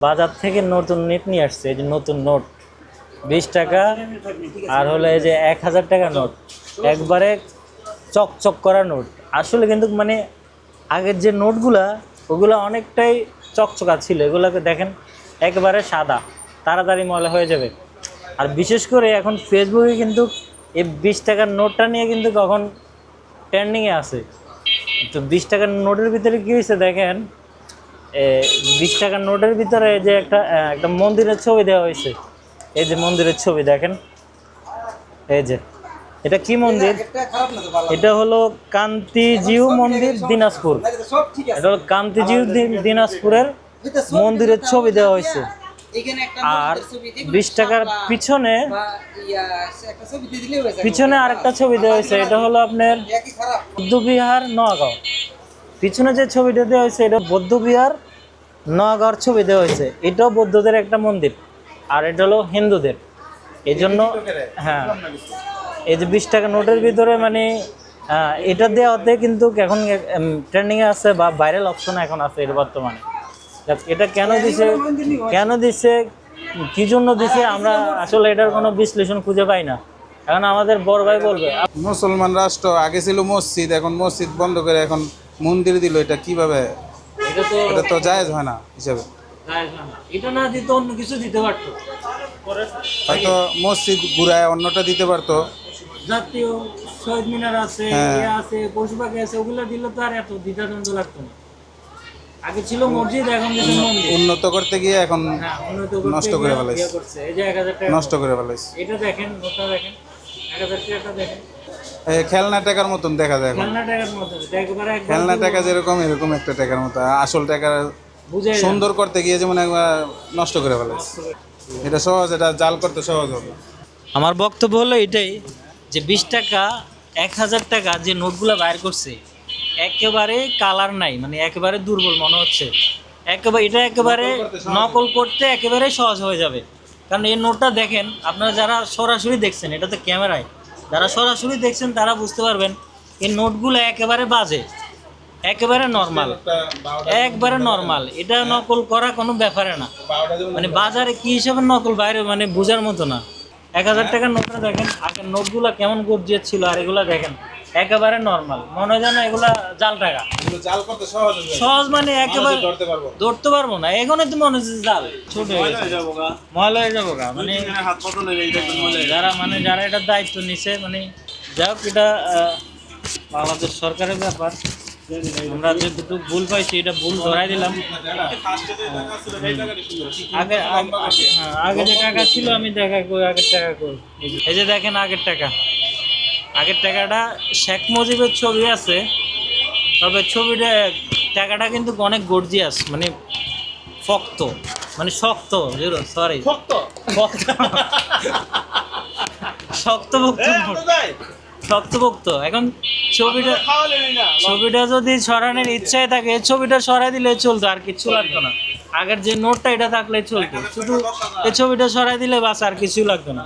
বাজার থেকে নতুন নেট নিয়ে আসছে, এই যে নতুন নোট বিশ টাকা, আর হলো এই যে এক হাজার টাকা নোট একবারে চকচক করা নোট আসলে কিন্তু মানে আগের যে নোটগুলা ওগুলো অনেকটাই চকচকা ছিল। এগুলোকে দেখেন, একবারে সাদা। তাড়াতাড়ি ময়লা হয়ে যাবে। আর বিশেষ করে এখন ফেসবুকে কিন্তু এই বিশ টাকার নোটটা নিয়ে কিন্তু কখন ট্রেন্ডিংয়ে আছে। তো বিশ টাকার নোটের ভিতরে কী হয়েছে দেখেন বিশ টাকার নোটের ভিতরে যে একটা একটা মন্দিরের ছবি দেওয়া হয়েছে। এই যে মন্দিরের ছবি দেখেন। এই যে, এটা কি মন্দির? এটা হলো কান্তিজিউ মন্দির, দিনাজপুর। এটা হলো কান্তিজিউ দিনাজপুরের মন্দিরের ছবি দেওয়া হয়েছে। আর বিশ টাকার পিছনে পিছনে আরেকটা ছবি দেওয়া হয়েছে। এটা হলো আপনার বৌদ্ধবিহার নোয়াগাঁও পিছনে যে ছবিটা দেওয়া হয়েছে এটা বৌদ্ধবিহার নোয়াগাঁওর ছবি দেওয়া হয়েছে। এটাও বৌদ্ধদের একটা মন্দির আর এটা হলো হিন্দুদের। এই জন্য হ্যাঁ। এই যে বিশ টাকা নোটের ভিতরে মানে আহ, এটা দেওয়াতে কিন্তু এখন ট্রেন্ডিংয়ে আছে বা ভাইরাল অপশন এখন আছে এটা বর্তমানে। এটা কেন দিছে কেন দিছে কি জন্য দিছে আমরা আসলে এটার কোনো বিশ্লেষণ খুঁজে পাই না। এখন আমাদের বড় ভাই বলবে মুসলমান রাষ্ট্র আগে ছিল মসজিদ এখন মসজিদ বন্ধ করে এখন মন্দির দিল এটা কীভাবে? এটা তো এটা তো জায়েজ হয় না হিসাবে। এটা না দিত অন্য কিছু দিতে পারতো। হয়তো মসজিদ ঘুরায় অন্যটা দিতে পারতো। জাতীয় শহীদ মিনার আছে হ্যাঁ। ইয়ে আছে পশু পাখি আছে ওগুলো দিলে তো আর এত দ্বিধাদ্বন্দ্ব লাগতো না। আগে ছিল মসজিদ এখন মন্দির। উন্নত করতে গিয়ে এখন হ্যাঁ নষ্ট করে ফেলাইছে। ইয়ে টাকা নষ্ট করে ফেলাইছে। এটা দেখেন ওটা দেখেন। এক হাজার টাকাটা দেখেন। খেলনা টাকার মতন দেখা যায় এখন। খেলনা টাকার মতো এটা একেবারে একবার খেলনা টাকা যেরকম এরকম একটা টাকার মতো। আসল টাকা বুঝে সুন্দর করতে গিয়ে যেমন একবার নষ্ট করে ফেলাইছে এটা সহজ এটা জাল করতে সহজ হবে। আমার বক্তব্য হলো এটাই যে বিশ টাকা এক হাজার টাকা যে নোটগুলো বাইর করছে একেবারে কালার নাই মানে একেবারে দুর্বল মনে হচ্ছে। একেবারে এটা একেবারে নকল করতে একেবারে সহজ হয়ে যাবে। কারণ এই নোটটা দেখেন আপনারা যারা সরাসরি দেখছেন এটা তো ক্যামেরায় যারা সরাসরি দেখছেন তারা বুঝতে পারবেন এই নোটগুলো একেবারে বাজে একেবারে নর্মাল একবারে নর্মাল এটা নকল করা কোনো ব্যাপারে না। মানে বাজারে কি হিসাবে নকল বাইরে মানে বোঝার মতো না। এক হাজার টাকার নোটটা দেখেন আগের নোটগুলো কেমন গর্জিয়ে ছিল আর এগুলো দেখেন। একেবারে নর্মাল মনে হয় যেন এগুলা জাল টাকা জাল করতে সহজ সহজ মানে একেবারে ধরতে পারব ধরতে পারব না। এখানে তো মনে হচ্ছে জাল ছোট হয়ে গেছে। ময়লা হয়ে যাব গা মানে যারা মানে যারা এটার দায়িত্ব নিছে মানে যাই হোক এটা বাংলাদেশ সরকারের ব্যাপার। আমরা যেটুকু ভুল পাইছি এটা ভুল ধরাই দিলাম। আগে আগে- হ্যাঁ, আগে যে টাকা ছিল আমি দেখা করি আগের টাকা করি এই যে দেখেন আগের টাকা। আগের টাকাটা শেখ মুজিবের ছবি আছে তবে ছবিটা টাকাটা কিন্তু অনেক গর্জিয়াস মানে ফক্ত মানে শক্ত সরি শক্ত শক্তভক্ত শক্তভক্ত। এখন ছবিটা ছবিটা যদি সরানোর ইচ্ছায় থাকে ছবিটা সরাই দিলে চলতো আর কিচ্ছু লাগতো না। আগের যে নোটটা এটা থাকলে চলতো। শুধু এই ছবিটা সরাই দিলে বাস আর কিছু লাগতো না।